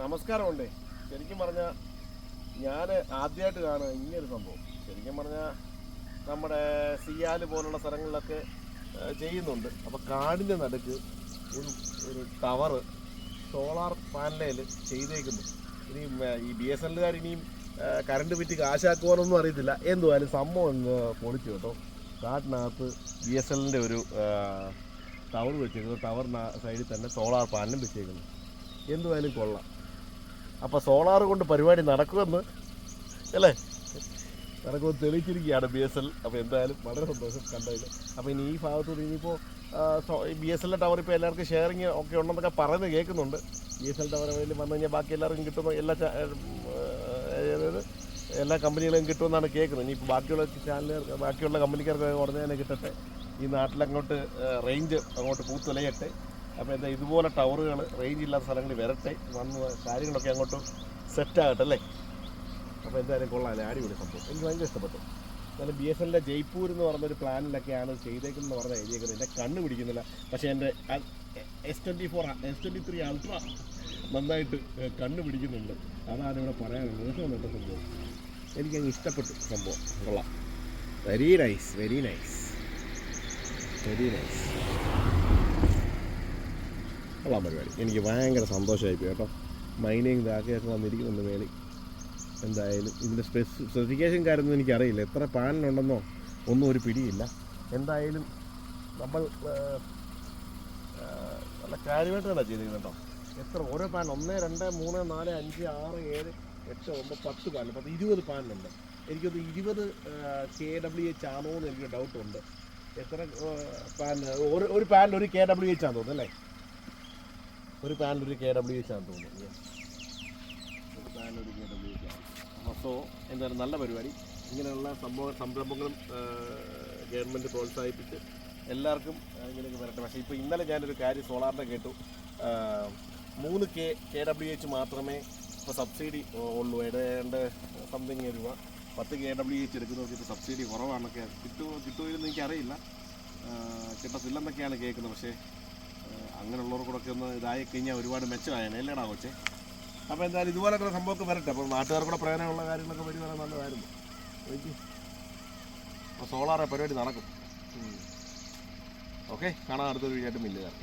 നമസ്കാരമുണ്ടേ. ശരിക്കും പറഞ്ഞാൽ ഞാൻ ആദ്യമായിട്ട് കാണുക ഇങ്ങനൊരു സംഭവം. ശരിക്കും പറഞ്ഞാൽ നമ്മുടെ സിയാൽ പോലുള്ള സ്ഥലങ്ങളിലൊക്കെ ചെയ്യുന്നുണ്ട്. അപ്പോൾ കാടിന്റെ നടുക്ക് ഒരു ഒരു ടവറ് സോളാർ പാനലിൽ ചെയ്തേക്കുന്നു. ഇനി ഈ ബി എസ് എല്ലുകാർ ഇനിയും കറണ്ട് വിറ്റ് കാശാക്കുവാനൊന്നും അറിയത്തില്ല. എന്തുവായാലും സംഭവം അങ്ങ് പൊളിച്ചു കേട്ടോ. കാട്ടിനകത്ത് ബി എസ് എല്ലിന്റെ ഒരു ടവർ വെച്ചേക്കുന്നു. ടവറിന് സൈഡിൽ തന്നെ സോളാർ പാനലും വെച്ചേക്കുന്നു. എന്തുവായാലും കൊള്ളാം. അപ്പോൾ സോളാർ കൊണ്ട് പരിപാടി നടക്കുമെന്ന് അല്ലേ? നടക്കുമെന്ന് തെളിയിച്ചിരിക്കുകയാണ് ബി എസ് എൽ അപ്പോൾ എന്തായാലും വളരെ സന്തോഷം കണ്ടതിൽ. അപ്പോൾ ഇനി ഈ ഭാഗത്തൂടെ ഇനിയിപ്പോൾ ബി എസ് എൽ ടവർ ഇപ്പോൾ എല്ലാവർക്കും ഷെയറിങ് ഒക്കെ ഉണ്ടെന്നൊക്കെ പറയുന്നത് കേൾക്കുന്നുണ്ട്. ബി എസ് എൽ ടവർ വന്നു കഴിഞ്ഞാൽ ബാക്കി എല്ലാവർക്കും കിട്ടുന്ന എല്ലാ അതായത് എല്ലാ കമ്പനികളും കിട്ടുമെന്നാണ് കേൾക്കുന്നത്. ഇനിയിപ്പോൾ ബാക്കിയുള്ള ചാനലുകാർക്ക് ബാക്കിയുള്ള കമ്പനിക്കാർക്ക് ഉടനെ തന്നെ കിട്ടട്ടെ. ഈ നാട്ടിലങ്ങോട്ട് റേഞ്ച് അങ്ങോട്ട് പൂത്തുലയട്ടെ. അപ്പോൾ എന്താ ഇതുപോലെ ടവറുകൾ റേഞ്ച് ഇല്ലാത്ത സ്ഥലങ്ങളിൽ വരട്ടെ. വന്ന് കാര്യങ്ങളൊക്കെ അങ്ങോട്ട് സെറ്റ് ആകട്ടെ അല്ലേ? അപ്പോൾ എന്തായാലും കൊള്ളാമല്ലേ അടിപൊളി സംഭവം. എനിക്ക് ഭയങ്കര ഇഷ്ടപ്പെട്ടു. എന്നാലും ബി എസ് എല്ലിന്റെ ജയ്പൂർ എന്ന് പറഞ്ഞൊരു പ്ലാനിലൊക്കെയാണ് ചെയ്തേക്കുന്നത് പറഞ്ഞ എഴുതിയേക്കുന്നത് എന്റെ കണ്ണ് പിടിക്കുന്നില്ല. പക്ഷേ എന്റെ S twenty four S twenty three ultra നന്നായിട്ട് കണ്ണ് പിടിക്കുന്നുണ്ട്. അതാണ് ഇവിടെ പറയാനുള്ളത് കേട്ടോ സംഭവം. എനിക്കങ്ങ് ഇഷ്ടപ്പെട്ടു സംഭവം. കൊള്ളാം. Very nice very nice very nice കൊള്ളാം പരിപാടി. എനിക്ക് ഭയങ്കര സന്തോഷമായി പോയി കേട്ടോ. മൈനിങ് ബാക്കിയൊക്കെ വന്നിരിക്കുന്നുണ്ട് മേളിൽ. എന്തായാലും ഇതിന്റെ സ്പെസി സ്പെസിഫിക്കേഷൻ കാര്യമൊന്നും എനിക്കറിയില്ല. എത്ര പാനലുണ്ടെന്നോ ഒന്നും ഒരു പിടിയില്ല. എന്തായാലും നമ്മൾ നല്ല കാര്യമായിട്ട് തന്നെ ചെയ്തിരിക്കുന്നത് കേട്ടോ. എത്ര ഓരോ പാനൽ ഒന്ന് രണ്ട് മൂന്ന് നാല് അഞ്ച് ആറ് ഏഴ് എട്ട് ഒമ്പത് പത്ത് പാനൽ പത്ത് ഇരുപത് പാനലുണ്ട് എനിക്കൊന്ന് ഇരുപത് കെ ഡബ്ല്യു എച്ച് ആണോ എന്ന് എനിക്ക് ഡൗട്ടുണ്ട് എത്ര പാനൽ ഒരു ഒരു പാനൽ ഒരു കെ ഡബ്ല്യു എച്ച് ആണെന്ന് തോന്നുന്നു അല്ലേ? ഒരു പാനൽ ഒരു കെ ഡബ്ല്യു എച്ച് ആണെന്ന് തോന്നുന്നു. ഒരു പാനൽ ഒരു കെ ഡബ്ല്യു എച്ച് ആണ്. അപ്പോൾ സോ എന്തായാലും നല്ല പരിപാടി. ഇങ്ങനെയുള്ള സംഭവ സംരംഭങ്ങളും ഗവൺമെന്റ് പ്രോത്സാഹിപ്പിച്ച് എല്ലാവർക്കും ഇങ്ങനെയൊക്കെ വരട്ടെ. പക്ഷേ ഇപ്പോൾ ഇന്നലെ ഞാനൊരു കാര്യം സോളാറിന്റെ കേട്ടു. മൂന്ന് കെ കെ ഡബ്ല്യു എച്ച് മാത്രമേ ഇപ്പോൾ സബ്സിഡി ഉള്ളൂ. ഏതാണ്ട് സംതിങ് രൂപ. പത്ത് കെ ഡബ്ല്യു എച്ച് എടുക്കുന്നവർക്ക് ഇപ്പോൾ സബ്സിഡി കുറവാണെന്നൊക്കെ കിട്ടുമോ കിട്ടുമോ എന്ന് എനിക്കറിയില്ല. കിട്ടത്തില്ലെന്നൊക്കെയാണ് കേൾക്കുന്നത്. പക്ഷേ അങ്ങനെയുള്ളവർക്കൂടൊക്കെ ഒന്ന് ഇതായി കഴിഞ്ഞാൽ ഒരുപാട് മെച്ചമായേനെ അല്ലേടാ കൊച്ചേ? അപ്പോൾ എന്തായാലും ഇതുപോലൊക്കെ സംഭവമൊക്കെ വരട്ടെ. അപ്പോൾ നാട്ടുകാർക്കൂടെ പ്രയോജനമുള്ള കാര്യങ്ങളൊക്കെ വരുവാണെങ്കിൽ നല്ലതായിരുന്നു. അപ്പോൾ സോളാറെ പരിപാടി നടക്കും. ഓക്കെ. കാണാൻ അടുത്തൊരു വീഡിയോ ആയിട്ട് മില്ലുകാർ